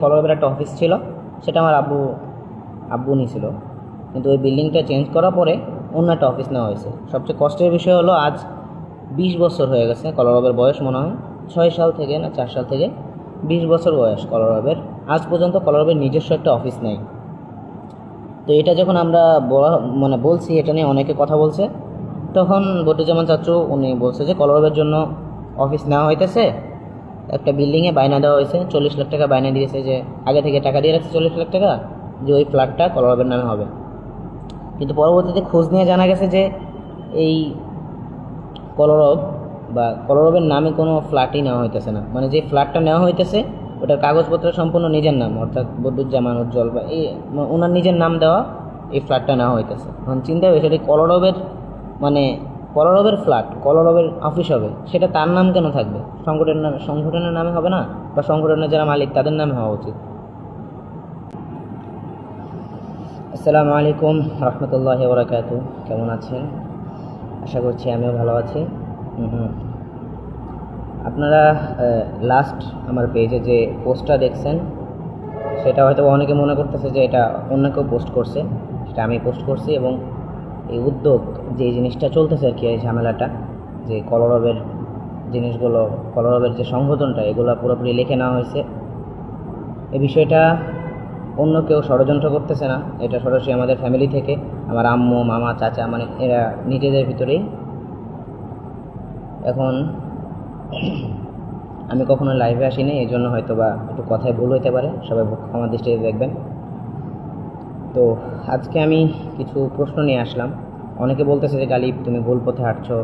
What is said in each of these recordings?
কলরবের একটা অফিস ছিল, সেটা আমার আব্বু আব্বু নিয়েছিল কিন্তু ওই বিল্ডিংটা চেঞ্জ করার পরে অন্য একটা অফিস নেওয়া হয়েছে। সবচেয়ে কষ্টের বিষয় হলো, আজ বিশ বছর হয়ে গেছে কলরবের বয়স মনে হয়, ছয় সাল থেকে না চার সাল থেকে বিশ বছর বয়স কলরবের। আজ পর্যন্ত কলরবের নিজস্ব একটা অফিস নেই। তো এটা যখন আমরা মানে বলছি, এটা নিয়ে অনেকে কথা বলছে, তখন বটুজামান চাচু, উনি বলছে যে, কলরবের জন্য অফিস নেওয়া হইতেছে। একটা বিল্ডিংয়ে বায়না দেওয়া হয়েছে, চল্লিশ লাখ টাকা বায়না দিয়েছে যে আগে থেকে টাকা দিয়ে রাখছে চল্লিশ লাখ টাকা, যে ওই ফ্ল্যাটটা কলরবের নামে হবে। কিন্তু পরবর্তীতে খোঁজ নিয়ে জানা গেছে যে এই কলরব বা কলরবের নামে কোনো ফ্ল্যাটই নেওয়া হইতেছে না। মানে যে ফ্ল্যাটটা নেওয়া হইতেছে, ওটার কাগজপত্র সম্পূর্ণ নিজের নাম, অর্থাৎ বদুজ্জামান উজ্জ্বল বা এই ওনার নিজের নাম দেওয়া এই ফ্ল্যাটটা নেওয়া হইতেছে। এখন চিন্তা হয়েছে এটা কলরবের মানে কলরবের ফ্ল্যাট কলরবের অফিস হবে, সেটা তার নাম কেন থাকবে? সংগঠনের নামে সংগঠনের নামে হবে না? বা সংগঠনের যারা মালিক, তাদের নামে হওয়া উচিত? আসসালামু আলাইকুম রহমতুল্লাহ বরাকাতু কেমন আছেন? আশা করছি আমিও ভালো আছি। আপনারা লাস্ট আমার পেজে যে পোস্টটা দেখছেন, সেটা হয়তো অনেকে মনে করতেছে যে এটা অন্য কেউ পোস্ট করছে, সেটা আমি পোস্ট করছি এবং এই উদ্যোগ যে জিনিসটা চলতেছে আর কি, এই ঝামেলাটা, যে কলরবের জিনিসগুলো, কলরবের যে সংশোধনটা, এগুলো পুরোপুরি লিখে নেওয়া হয়েছে। এই বিষয়টা অন্য কেউ ষড়যন্ত্র করতেছে না, এটা সরাসরি আমাদের ফ্যামিলি থেকে, আমার আম্মু, মামা, চাচা মানে এরা নিজেদের ভিতরেই। এখন আমি কখনো লাইভে আসিনি এই জন্য হয়তো বা একটু কথায় ভুল হইতে পারে, সবাই আমার দৃষ্টিতে দেখবেন। তো আজকে আমি কিছু প্রশ্ন নিয়ে আসলাম। অনেকে বলতেছে যে, গালিব, তুমি ভুল পথে হাঁটছো।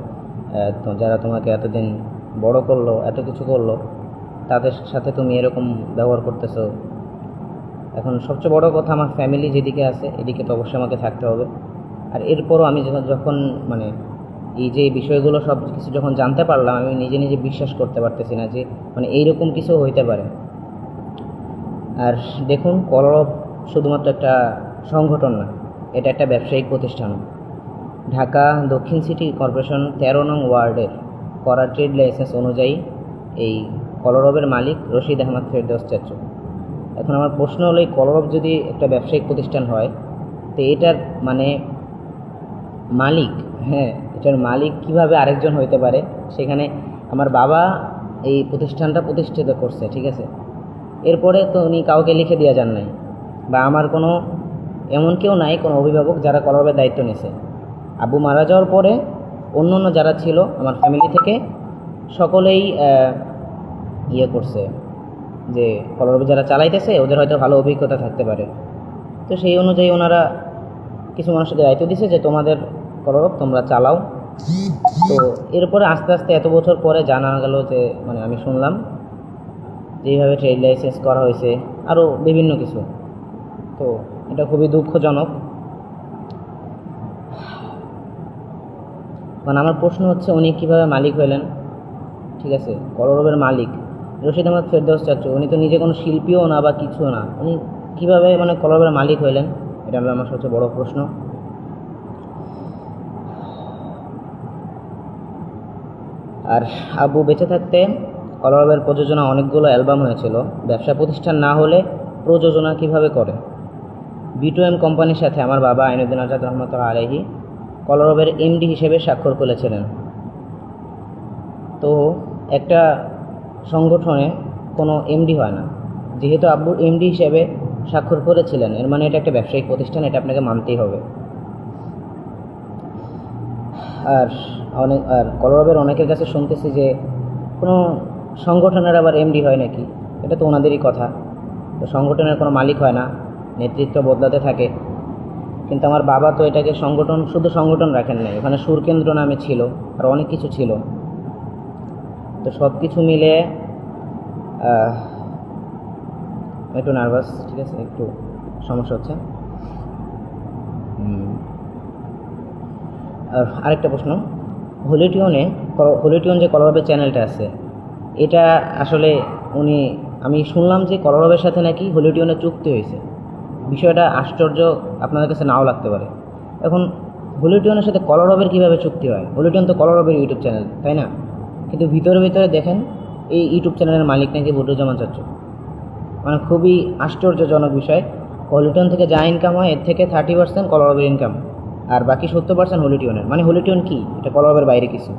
যারা তোমাকে এতদিন বড় করল, এত কিছু করল, তাদের সাথে তুমি এরকম ব্যবহার করতেছো। এখন সবচেয়ে বড় কথা আমার ফ্যামিলি যেদিকে আছে, এদিকে তো অবশ্যই আমাকে থাকতে হবে। আর এরপরও আমি যখন যখন মানে এই যে বিষয়গুলো সব কিছু যখন জানতে পারলাম, আমি নিজে নিজে বিশ্বাস করতে পারতেছি না যে মানে এইরকম কিছু হইতে পারে। আর দেখুন, কলরব শুধুমাত্র একটা সংগঠন না এটা একটা ব্যবসায়িক প্রতিষ্ঠান। ঢাকা দক্ষিণ সিটি কর্পোরেশন তেরো নং ওয়ার্ডের করা ট্রেড লাইসেন্স অনুযায়ী এই কলরবের মালিক রশিদ আহমদ ফেরদৌস চাচু। এখন আমার প্রশ্ন হলো, এই কলরব যদি একটা ব্যবসায়িক প্রতিষ্ঠান হয়, তো এটার মানে মালিক হ্যাঁ এটার মালিক কীভাবে আরেকজন হইতে পারে? সেখানে আমার বাবা এই প্রতিষ্ঠানটা প্রতিষ্ঠিত করছে, ঠিক আছে? এরপরে তো উনি কাউকে লিখে দেওয়া যান নাই, বা আমার কোনো এমন কেউ নাই, কোনো অভিভাবক যারা কলরবের দায়িত্ব নিছে। আব্বু মারা যাওয়ার পরে অন্য অন্য যারা ছিল, আমার ফ্যামিলি থেকে সকলেই ইয়ে করছে যে কলরবে যারা চালাইতেছে, ওদের হয়তো ভালো অভিজ্ঞতা থাকতে পারে। তো সেই অনুযায়ী ওনারা কিছু মানুষকে দায়িত্ব দিছে যে, তোমাদের কলরব তোমরা চালাও। তো এরপরে আস্তে আস্তে এত বছর পরে জানা গেল যে মানে আমি শুনলাম যে, এইভাবে ট্রেড লাইসেন্স করা হয়েছে আরও বিভিন্ন কিছু। তো এটা খুবই দুঃখজনক। মানে আমার প্রশ্ন হচ্ছে, উনি কীভাবে মালিক হলেন ঠিক আছে কলরবের মালিক। রশিদ আহমদ ফেরদৌস চাচু, উনি তো নিজে কোনো শিল্পীও না বা কিছু না। উনি কীভাবে মানে কলরবের মালিক হলেন এটা হলো আমার সবচেয়ে বড় প্রশ্ন। আর আবু বেঁচে থাকতে কলরবের প্রযোজনা অনেকগুলো অ্যালবাম হয়েছিল। ব্যবসা প্রতিষ্ঠান না হলে প্রযোজনা কীভাবে করে? বিটু এম কোম্পানির সাথে আমার বাবা আইনুদ্দিন আজাদ রহমত আলহি কলরবের এমডি হিসেবে স্বাক্ষর করেছিলেন। তো একটা সংগঠনে কোনো এমডি হয় না। যেহেতু আব্বু এমডি হিসেবে স্বাক্ষর করেছিলেন, এর মানে এটা একটা ব্যবসায়িক প্রতিষ্ঠান, এটা আপনাকে মানতেই হবে। আর অনেক, আর কলরবের অনেকের কাছে শুনতেছি যে কোনো সংগঠনের আবার এমডি হয় নাকি? এটা তো ওনাদেরই কথা। তো সংগঠনের কোনো মালিক হয় না। নেতৃত্ব বদলাতে থাকে। কিন্তু আমার বাবা তো এটাকে সংগঠন, শুধু সংগঠন রাখেন নাই। ওখানে সুরকেন্দ্র নামে ছিল, আর অনেক কিছু ছিল। তো সব কিছু মিলে একটু নার্ভাস ঠিক আছে? একটু সমস্যা হচ্ছে। আর আরেকটা প্রশ্ন। হোলিটিউনে হোলিটিউন যে কলরবের চ্যানেলটা আছে, এটা আসলে উনি, আমি শুনলাম যে কলরবের সাথে নাকি হোলিটিউনের চুক্তি হয়েছে। বিষয়টা আশ্চর্য আপনাদের কাছে নাও লাগতে পারে। এখন হোলিটিউনের সাথে কলরবের কীভাবে চুক্তি হয়? হোলিটিউন তো কলরবের ইউটিউব চ্যানেল তাই না? কিন্তু ভিতরে ভিতরে দেখেন, এই ইউটিউব চ্যানেলের মালিক নাকি বদরুজ্জামান চাচ্চু। মানে খুবই আশ্চর্যজনক বিষয়। হলিটিউন থেকে যা ইনকাম হয়, এর থেকে থার্টি পার্সেন্ট কলরবের ইনকাম আর বাকি সত্তর পার্সেন্ট হলিটিউনের মানে হলিটিউন কী? এটা কলরবের বাইরে কিছু।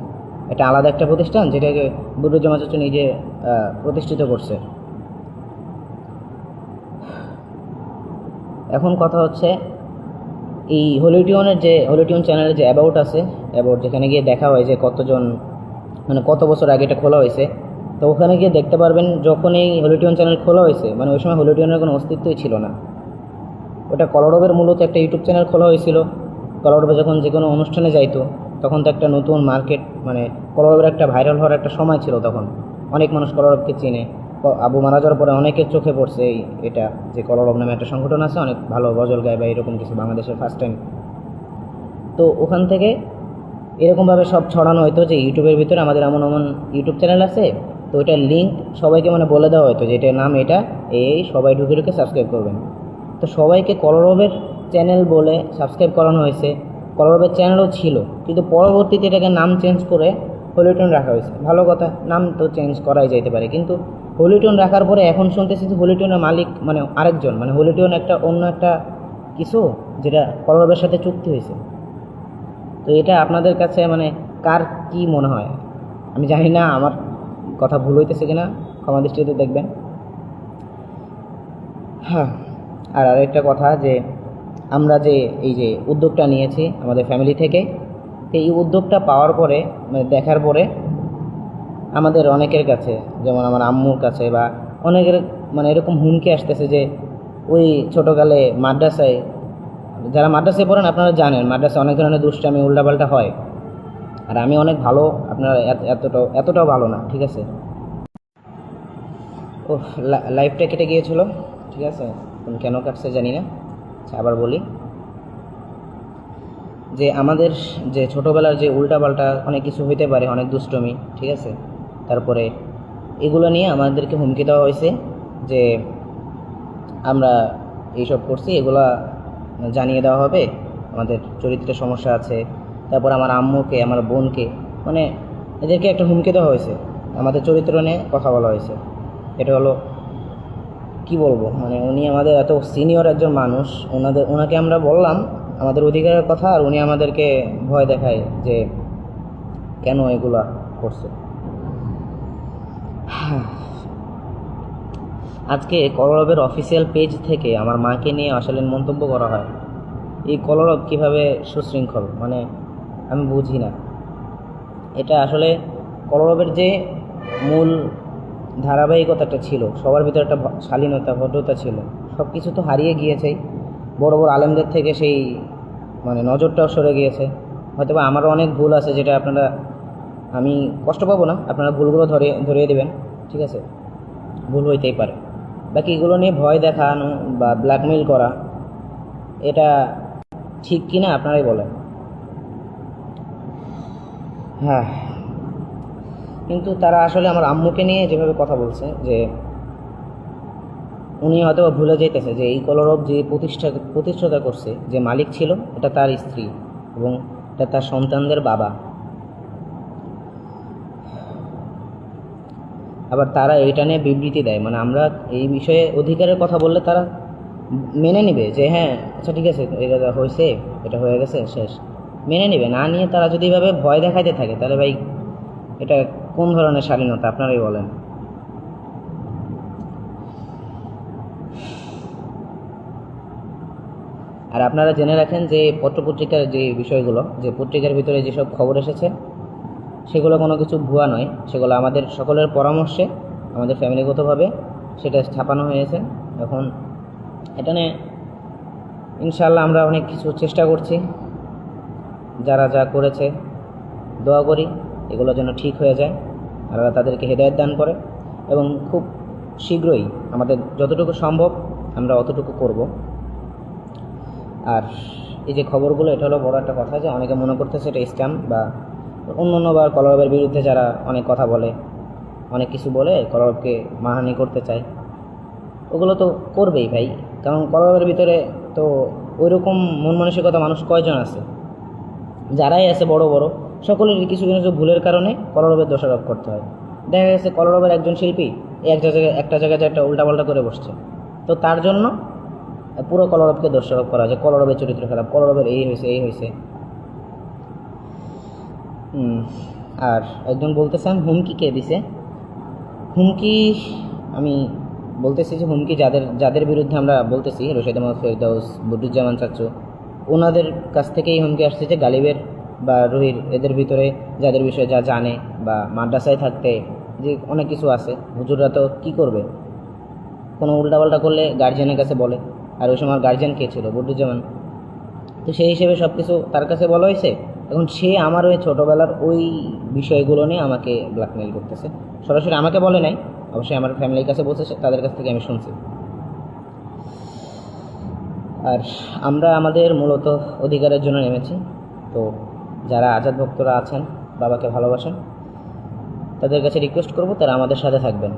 এটা আলাদা একটা প্রতিষ্ঠান, যেটাকে বুদ্ধজমা চাচু নিজে প্রতিষ্ঠিত করছে। এখন কথা হচ্ছে, এই হলিটিউনের যে হলিটিউন চ্যানেলের যে অ্যাবাউট আছে অ্যাবাউট যেখানে গিয়ে দেখা হয় যে কতজন মানে কত বছর আগে এটা খোলা হয়েছে, তো ওখানে গিয়ে দেখতে পারবেন যখন এই হলিটিউন চ্যানেল খোলা হয়েছে মানে ওই সময় হলিটিউনের কোনো অস্তিত্বই ছিল না। ওটা কলরবের মূলত একটা ইউটিউব চ্যানেল খোলা হয়েছিল, কলরবে যখন যে কোনো অনুষ্ঠানে যাইতো, তখন তো একটা নতুন মার্কেট মানে কলরবের একটা ভাইরাল হওয়ার একটা সময় ছিল তখন। অনেক মানুষ কলরবকে চিনে। আবু মারা যাওয়ার পরে অনেকের চোখে পড়ছে এই এটা, যে কলরব নামে একটা সংগঠন আছে, অনেক ভালো গজল গায় বা এরকম কিছু বাংলাদেশের ফার্স্ট টাইম তো ওখান থেকে এরকমভাবে সব ছড়ানো হয়তো যে ইউটিউবের ভিতরে আমাদের এমন এমন ইউটিউব চ্যানেল আছে, তো ওইটার লিঙ্ক সবাইকে মানে বলে দেওয়া হয়তো যে এটার নাম এটা, এই সবাই ঢুকে ঢুকে সাবস্ক্রাইব করবেন। তো সবাইকে কলরবের চ্যানেল বলে সাবস্ক্রাইব করানো হয়েছে। কলরবের চ্যানেলও ছিল, কিন্তু পরবর্তীতে এটাকে নাম চেঞ্জ করে হলিউটন রাখা হয়েছে। ভালো কথা, নাম তো চেঞ্জ করাই যেতে পারে, কিন্তু হলিউটন রাখার পরে এখন শুনতেছি যে হলিউটনের মালিক মানে আরেকজন মানে হলিউটন একটা অন্য একটা কিছু যেটা কলরবের সাথে চুক্তি হয়েছে। তো এটা আপনাদের কাছে মানে কার কি মনে হয়? আমি জানি না, আমার কথা ভুল হইতেছে কিনা, ক্ষমা দৃষ্টিতে দেখবেন। হ্যাঁ আর আরেকটা কথা যে আমরা যে এই যে উদ্যোগটা নিয়েছি আমাদের ফ্যামিলি থেকে, তো এই উদ্যোগটা পাওয়ার পরে মানে দেখার পরে আমাদের অনেকের কাছে, যেমন আমার আম্মুর কাছে বা অনেকের মানে এরকম হুমকি আসতেছে যে, ওই ছোটোকালে মাদ্রাসায়, যারা মাদ্রাসায় পড়েন আপনারা জানেন, মাদ্রাসায় অনেক ধরনের দুষ্টামি, উল্টাপাল্টা হয়। আর আমি অনেক ভালো, আপনারা এত- এতটাও এতটাও ভালো না, ঠিক আছে? ও লাইফটা কেটে গিয়েছিল, ঠিক আছে? কেন কাটছে জানি না। আচ্ছা আবার বলি। যে আমাদের যে ছোটোবেলার যে উল্টাপাল্টা অনেক কিছু হইতে পারে, অনেক দুষ্টমি, ঠিক আছে? তারপরে এগুলো নিয়ে আমাদেরকে হুমকি দেওয়া হয়েছে যে আমরা এইসব করছি, এগুলা জানিয়ে দেওয়া হবে। আমাদের চরিত্রে সমস্যা আছে। তারপর আমার আম্মুকে, আমার বোনকে মানে এদেরকে একটা হুমকি দেওয়া হয়েছে। আমাদের চরিত্র নিয়ে কথা বলা হয়েছে। এটা হলো কি বলব? মানে উনি আমাদের এত সিনিয়র একজন মানুষ, ওনাদের, ওনাকে আমরা বললাম আমাদের অধিকারের কথা আর উনি আমাদেরকে ভয় দেখায় যে কেন এগুলা করছে। আজকে কলরবের অফিসিয়াল পেজ থেকে আমার মাকে নিয়ে অশালীন মন্তব্য করা হয়। এই কলরব কীভাবে সুশৃঙ্খল? মানে আমি বুঝি না। এটা আসলে কলরবের যে মূল ধারাবাহিকতাটা ছিল, সবার ভিতরে একটা শালীনতা, ভদ্রতা ছিল সব কিছু তো হারিয়ে গিয়েছেই। বড় বড় আলেমদের থেকে সেই মানে নজরটাও সরে গিয়েছে। হয়তোবা আমারও অনেক ভুল আছে যেটা আপনারা আমি কষ্ট পাবো না, আপনারা ভুলগুলো ধরে, ধরিয়ে দেবেন, ঠিক আছে? ভুল হইতেই পারে। বাকি এগুলো নিয়ে ভয় দেখানো বা ব্ল্যাকমেল করা, এটা ঠিক কি না আপনারাই বলেন। হ্যাঁ। কিন্তু তারা আসলে আমার আম্মুকে নিয়ে যেভাবে কথা বলছে, যে উনি হয়তো ভুলে যেতেছে যে এই কলরব যে প্রতিষ্ঠা, প্রতিষ্ঠাতা করছে, যে মালিক ছিল, এটা তার স্ত্রী এবং এটা তার সন্তানদের বাবা। আবার তারা এটা নিয়ে বিবৃতি দেয়। মানে আমরা এই বিষয়ে অধিকারের কথা বললে তারা মেনে নেবে যে হ্যাঁ আচ্ছা ঠিক আছে, এটা হয়েছে, এটা হয়ে গেছে, শেষ। মেনে নেবে, না নিয়ে তারা যদি এভাবে ভয় দেখাইতে থাকে, তাহলে ভাই, এটা কোন ধরনের স্বাধীনতা আপনারাই বলেন। আর আপনারা জেনে রাখেন যে পত্রপত্রিকার যে বিষয়গুলো, যে পত্রিকার ভিতরে যেসব খবর এসেছে সেগুলো কোনো কিছু ভুয়া নয়। সেগুলো আমাদের সকলের পরামর্শে, আমাদের ফ্যামিলিগতভাবে সেটা ছাপানো হয়েছে। এখন এটা নিয়ে ইনশাল্লাহ আমরা অনেক কিছু চেষ্টা করছি। যারা যা করেছে, দোয়া করি, এগুলো যেন ঠিক হয়ে যায়। আল্লাহ তাদেরকে হেদায়ত দান করে এবং খুব শীঘ্রই আমাদের যতটুকু সম্ভব আমরা অতটুকু করব। আর এই যে খবরগুলো, এটা হলো বড় একটা কথা যে অনেকে মনে করতেছে এটা স্ক্যাম বা অন্য অন্য বা কলরবের বিরুদ্ধে যারা অনেক কথা বলে, অনেক কিছু বলে, কলরবকে মানহানি করতে চায়, ওগুলো তো করবেই ভাই। কারণ কলরবের ভিতরে তো ওইরকম মন মানসিকতা মানুষ কয়জন আছে? যারাই আছে বড় বড়, সকলেরই কিছু কিছু ভুলের কারণে কলরবের দোষারোপ করতে হয়। দেখা গেছে কলরবের একজন শিল্পী এক জায়গায়, একটা জায়গায় একটা উল্টাপাল্টা করে বসছে। তো তার জন্য পুরো কলরবকে দোষারোপ করা যে কলরবের চরিত্র খারাপ, কলরবের এই হয়েছে এই হয়েছে। আর একজন বলতেছেন হুমকি কে দিছে? হুমকি, আমি বলতেছি যে হুমকি যাদের যাদের বিরুদ্ধে আমরা বলতেছি রশিদ আহমদ ফেরদৌস বদরুজ্জামান চাচু, ওনাদের কাছ থেকেই হুমকি আসছে যে গালিবের বা রুহির, এদের ভিতরে যাদের বিষয়ে যা জানে বা মাদ্রাসায় থাকতে যে অনেক কিছু আছে, হুজুররা তো কী করবে? কোনো উল্টাপাল্টা করলে গার্জিয়ানের কাছে বলে। আর ওই সময় গার্জিয়ান কে ছিল? বদরুজ্জামান। তো সেই হিসেবে সব কিছু তার কাছে বলা হয়েছে। এখন সে আমার ওই ছোটোবেলার ওই বিষয়গুলো নিয়ে আমাকে ব্ল্যাকমেল করতেছে। সরাসরি আমাকে বলে নাই, অবশ্যই আমার ফ্যামিলির কাছে বলছে তাদের কাছ থেকে আমি শুনছি। আর আমরা আমাদের মূলত অধিকারের জন্য নেমেছি। তো যারা আজাদ ভক্তরা আছেন, বাবাকে ভালোবাসেন, তাদের কাছে রিকোয়েস্ট করব তারা আমাদের সাথে থাকবেন।